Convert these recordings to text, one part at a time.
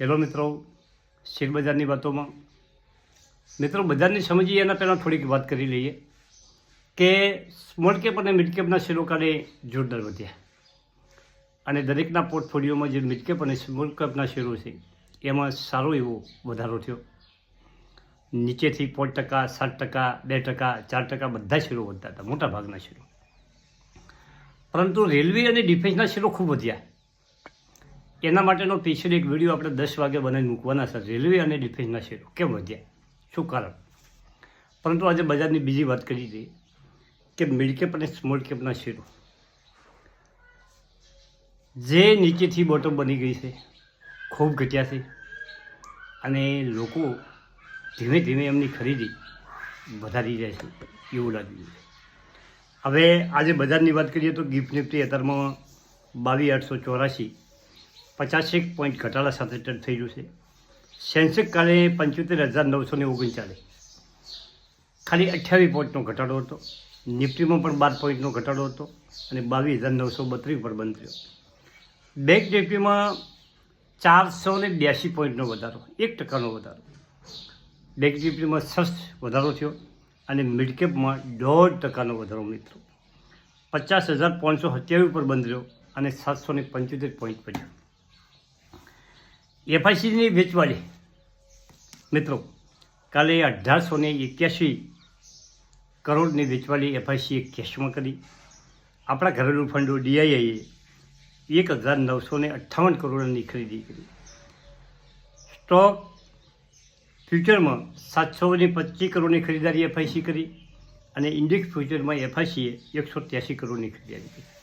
Hello મિત્રો શેરબજારની વાતોમાં. મિત્રો, બજારની સમજીએ એના પહેલાં થોડીક વાત કરી લઈએ કે સ્મોલ કેપ અને મિડ કેપના શેરો કાલે જોરદાર વધ્યા. અને દરેકના પોર્ટફોલિયોમાં જે મિડ કેપ અને સ્મોલ કેપના શેરો છે, એમાં સારો એવો વધારો થયો. નીચેથી પાંચ ટકા, સાત ટકા, બે ટકા, ચાર ટકા બધા શેરો વધતા હતા, મોટા ભાગના શેરો. પરંતુ રેલવે અને ડિફેન્સના શેરો ખૂબ વધ્યા. એના માટેનો સ્પેશિયલ એક વીડિયો આપણે દસ વાગે બનાવીને મૂકવાના છે રેલવે અને ડિફેન્સના શેરો. કેમ વધ્યા શું કારણ? પરંતુ આજે બજારની બીજી વાત કરી હતી કે મિડ કેપ અને સ્મોલ કેપના શેરો. જે નીચેથી બોટમ બની ગઈ છે, ખૂબ ઘટ્યા છે. અને લોકો ધીમે ધીમે એમની ખરીદી વધારી જાય છે, એવું લાગ્યું છે. હવે આજે બજારની વાત કરીએ તો ગિફ્ટ નિફ્ટી અત્યારમાં બાવીસ આઠસો ચોરાશી પચાસેક પોઈન્ટ ઘટાડા સાથે ટચ થઈ રહ્યું છે. સેન્સેક્સ કાલે પંચોતેર હજાર નવસો ને ઓગણચાલીસ. ખાલી અઠ્યાવીસ પોઈન્ટનો ઘટાડો હતો. નિફ્ટીમાં પણ બાર પોઈન્ટનો ઘટાડો હતો અને બાવીસ હજાર નવસો બત્રીસ પર બંધ થયો. બેંક નિફ્ટીમાં ચારસો ને બ્યાસી પોઈન્ટનો વધારો, એક ટકાનો વધારો. બેંક નિફ્ટીમાં સસ્ત વધારો થયો અને મિડકેપમાં દોઢ ટકાનો વધારો મિત્રો. પચાસ હજાર પાંચસો સત્યાવીસ પર બંધ રહ્યો અને સાતસો ને પંચોતેર પોઈન્ટ પડ્યો એફઆઈસીની વેચવાલી. મિત્રો, કાલે અઢારસો ને એક્યાસી કરોડની વેચવાલી એફઆઈસીએ કેશમાં કરી. આપણા ઘરેલું ફંડો ડીઆઈઆઈએ એક હજાર નવસો ને અઠ્ઠાવન કરોડની ખરીદી કરી. સ્ટોક ફ્યુચરમાં સાતસો ને પચીસ કરોડની ખરીદારી એફઆઈસી કરી અને ઇન્ડેક્સ ફ્યુચરમાં એફઆઈસીએ એકસો ત્યાસી કરોડની ખરીદારી કરી.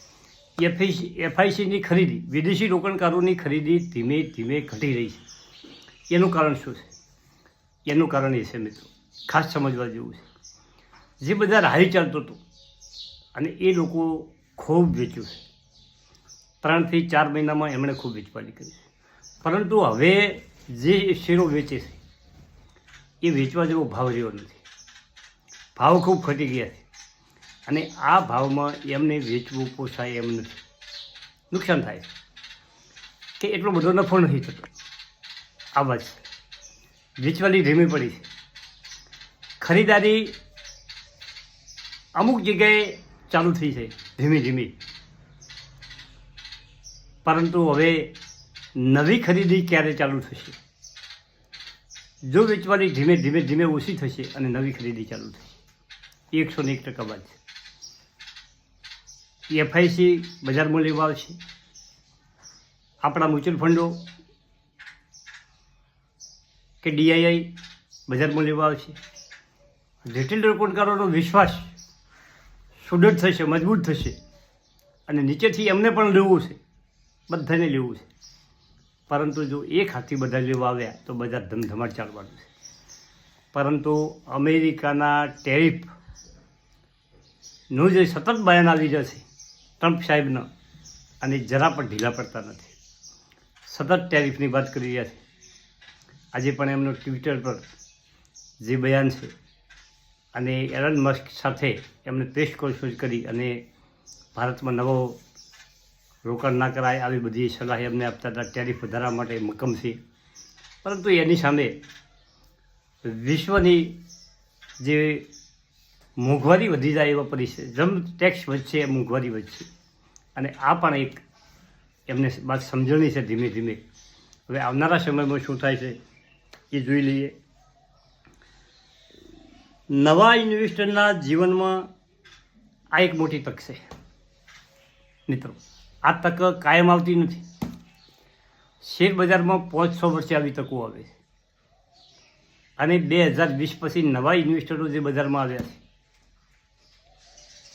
એફઆઈસી એફઆઈસીની ખરીદી, વિદેશી રોકાણકારોની ખરીદી ધીમે ધીમે ઘટી રહી છે. એનું કારણ શું છે? એનું કારણ એ છે મિત્રો, ખાસ સમજવા જેવું છે. જે બજાર હાઈ ચાલતો હતું અને એ લોકો ખૂબ વેચ્યું છે. ત્રણથી ચાર મહિનામાં એમણે ખૂબ વેચવાની કરી છે. પરંતુ હવે જે શેરો વેચે છે, એ વેચવા જેવો ભાવ રહ્યો નથી. ભાવ ખૂબ ઘટી ગયા છે. અને આ ભાવમાં એમને વેચવું, પોસાય એમ નથી નુકસાન થાય. કે એટલો બધો નફો નથી થતો. આ વાત વેચવાની ધીમી પડી છે. ખરીદારી અમુક જગ્યાએ ચાલુ થઈ છે, ધીમી ધીમી. પરંતુ હવે નવી ખરીદી ક્યારે ચાલુ થશે? જો વેચવાની ધીમે ધીમે ધીમે ઓછી થશે અને નવી ખરીદી ચાલુ થશે. એકસો ને એક ટકા બાદ એફઆઈસી મૂલ્ય ભાવ છે આપણા મ્યુચ્યુઅલ ફંડો કે ડીઆઈઆઈ બજાર મૂલ્ય ભાવ છે રિટેલ રોકાણકારોનો વિશ્વાસ સુદૃઢ થશે, મજબૂત થશે અને નીચેથી એમને પણ લેવું છે. બધાને લેવું છે. પરંતુ જો એક હાથથી બધા લેવા આવ્યા તો બજાર ધમધમાટ ચાલવાનું છે. પરંતુ અમેરિકાના ટેરિફનું જે સતત બયાન આવી જશે ટ્રમ્પ સાહેબનો અને જરા પણ ઢીલા પડતા નથી. સતત ટેરિફની વાત કરી રહ્યા છે. આજે પણ એમનો ટ્વિટર પર જે બયાન છે અને એલન મસ્ક સાથે એમણે પ્રેસ કોન્ફરન્સ કરી અને ભારતમાં નવો રોકાણ ના કરાય આવી બધી સલાહ એમને આપતા હતા. ટેરિફ વધારવા માટે મક્કમ છે. પરંતુ એની સામે વિશ્વની જે મોંઘવારી વધી જાય એવા પરિસ્થિતિ. જેમ ટેક્સ વધશે એ મોંઘવારી વધશે. અને આ પણ એક એમને વાત સમજણી છે ધીમે ધીમે. હવે આવનારા સમયમાં શું થાય છે એ જોઈ લઈએ. નવા ઇન્વેસ્ટરના જીવનમાં આ એક મોટી તક છે. મિત્રો, આ તક કાયમ આવતી નથી. શેર બજારમાં પાંચ છ વર્ષે આવી તકો આવે છે. અને બે હજાર વીસ પછી નવા ઇન્વેસ્ટરો જે બજારમાં આવ્યા છે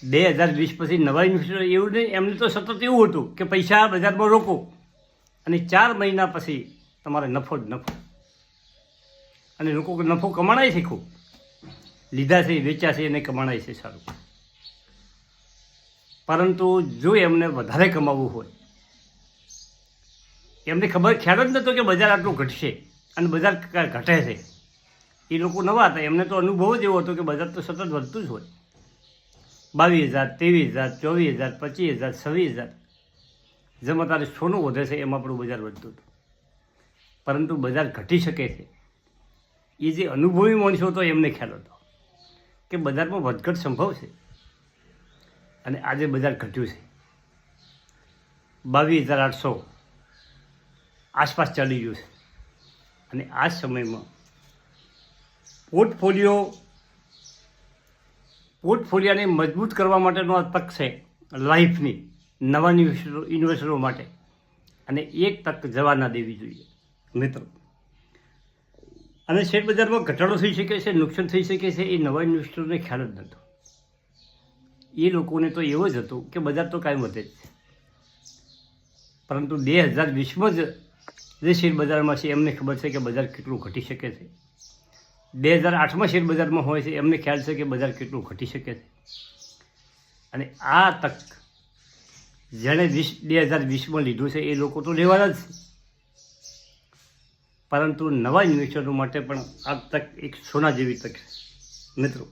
બે હજાર વીસ પછી નવા ઇન્વેસ્ટર એવું નહીં, એમને તો સતત એવું હતું કે પૈસા બજારમાં રોકો અને ચાર મહિના પછી તમારે નફો જ નફો. અને લોકો નફો કમાણાય છે ખૂબ. લીધા છે, વેચ્યા છે અને કમાણાય છે સારું. પરંતુ જો એમને વધારે કમાવવું હોય, એમને ખબર, ખ્યાલ જ નહોતો કે બજાર આટલું ઘટશે અને બજાર ઘટે છે. એ લોકો નવા હતા, એમને તો અનુભવ જ એવો હતો કે બજાર તો સતત વધતું જ હોય. બાવીસ હજાર, ત્રેવીસ હજાર, ચોવીસ હજાર, પચીસ હજાર, છવ્વીસ હજાર. જેમાં તારે સોનું વધે છે એમાં આપણું બજાર વધતું હતું. પરંતુ બજાર ઘટી શકે છે. એ જે અનુભવી માણસો હતો એમને ખ્યાલ હતો કે બજારમાં વધઘટ સંભવ છે. અને આજે બજાર ઘટ્યું છે. બાવીસ હજાર આઠસો આસપાસ ચાલી ગયું છે. અને આ સમયમાં પોર્ટફોલિયો પોર્ટફોલિયાને મજબૂત કરવા માટેનો આ તક છે લાઈફની, નવા ઇન્વેસ્ટરો માટે. અને એક તક જવા ના દેવી જોઈએ. મિત્રો, અને શેર બજારમાં ઘટાડો થઈ શકે છે, નુકસાન થઈ શકે છે, એ નવા ઇન્વેસ્ટરોને ખ્યાલ જ નહોતો. એ લોકોને તો એવો જ હતો કે બજાર તો કાંઈ વધે જ છે. પરંતુ બે હજાર વીસમાં જ જે શેર બજારમાં છે, એમને ખબર છે કે બજાર કેટલું ઘટી શકે છે. બે હજાર આઠમાં શેર બજારમાં હોય છે, એમને ખ્યાલ છે કે બજાર કેટલું ઘટી શકે છે. અને આ તક જેણે વીસ, બે હજાર વીસમાં લીધું છે, એ લોકો તો લેવાના જ છે. પરંતુ નવા ઇન્વેસ્ટરો માટે પણ આ તક એક સોના જેવી તક છે, મિત્રો.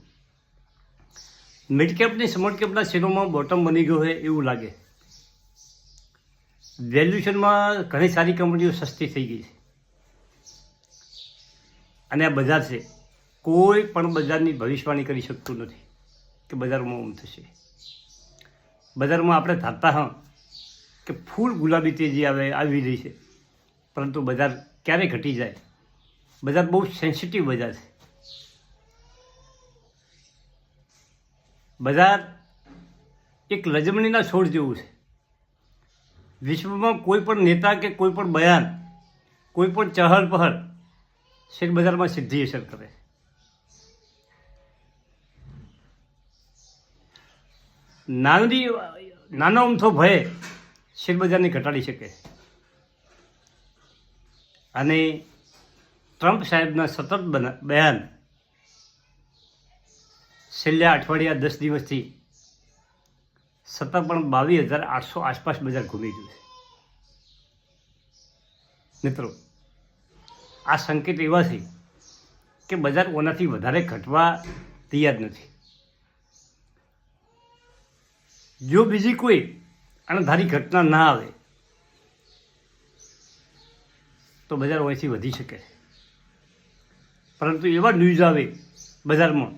મિડ કેપની સ્મોલ કેપના શેરોમાં બોટમ બની ગયો હોય એવું લાગે. વેલ્યુએશનમાં ઘણી સારી કંપનીઓ સસ્તી થઈ ગઈ છે. અને આ બજાર છે, કોઈ પણ બજારની ભવિષ્યવાણી કરી શકતું નથી કે બજારમાં આમ થશે. બજારમાં આપણે ધારતા હા કે ફૂલ ગુલાબી તેજી આવે આવી રહી છે, પરંતુ બજાર ક્યારે ઘટી જાય? બજાર બહુ સેન્સિટિવ બજાર છે. બજાર એક લજમણીના છોડ જેવું છે. વિશ્વમાં કોઈ પણ નેતા કે કોઈ પણ બયાન, કોઈ પણ ચહલ પહલ શેર બજારમાં સીધી અસર કરે નાની નાનો અમથો ભય શેરબજારને ઘટાડી શકે. અને ટ્રમ્પ સાહેબના સતત બયાન છેલ્લા અઠવાડિયા દસ દિવસથી સતત પણ બાવીસ હજાર આઠસો આસપાસ બજાર ઘૂમી ગયું છે. મિત્રો આ સંકેત એવા છે કે બજાર ઓનાથી વધારે ઘટવા તૈયાર નથી. જો બીજી કોઈ અણધારી ઘટના ના આવે, તો બજાર ઓછી વધી શકે છે. પરંતુ એવા ન્યૂઝ આવે બજારમાં,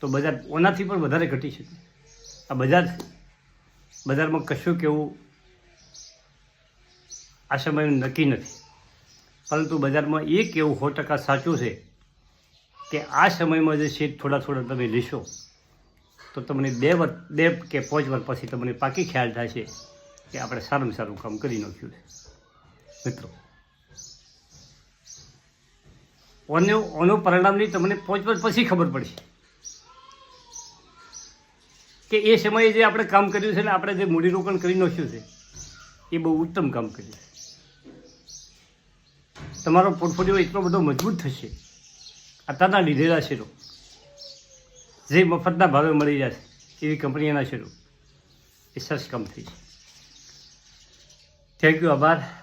તો બજાર ઓનાથી પણ વધારે ઘટી શકે. આ બજાર બજારમાં કશું કેવું આ સમય નક્કી નથી. પરંતુ બજારમાં એક એવું સો ટકા સાચું છે કે આ સમયમાં જે શેર થોડા થોડા તમે લેશો, તો તમને બે વર્ષ બે કે પાંચ વર્ષ પછી તમને પાકી ખ્યાલ થાય છે કે આપણે સારામાં સારું કામ કરી નાખ્યું છે. મિત્રો ઓનું ઓનું પરિણામની તમને પાંચ વર્ષ પછી ખબર પડશે કે એ સમયે જે આપણે કામ કર્યું છે ને, આપણે જે મૂડીરોકાણ કરી નાખ્યું છે, એ બહુ ઉત્તમ કામ કર્યું છે. તમારો પોર્ટફોલિયો એટલો બધો મજબૂત થશે. અત્યારના લીધેલા શેરો. જે મફતના ભાવે મળી જશે, એવી કંપનીઓના શેરો. એ સરસ થઈ છે. થેન્ક યુ આભાર.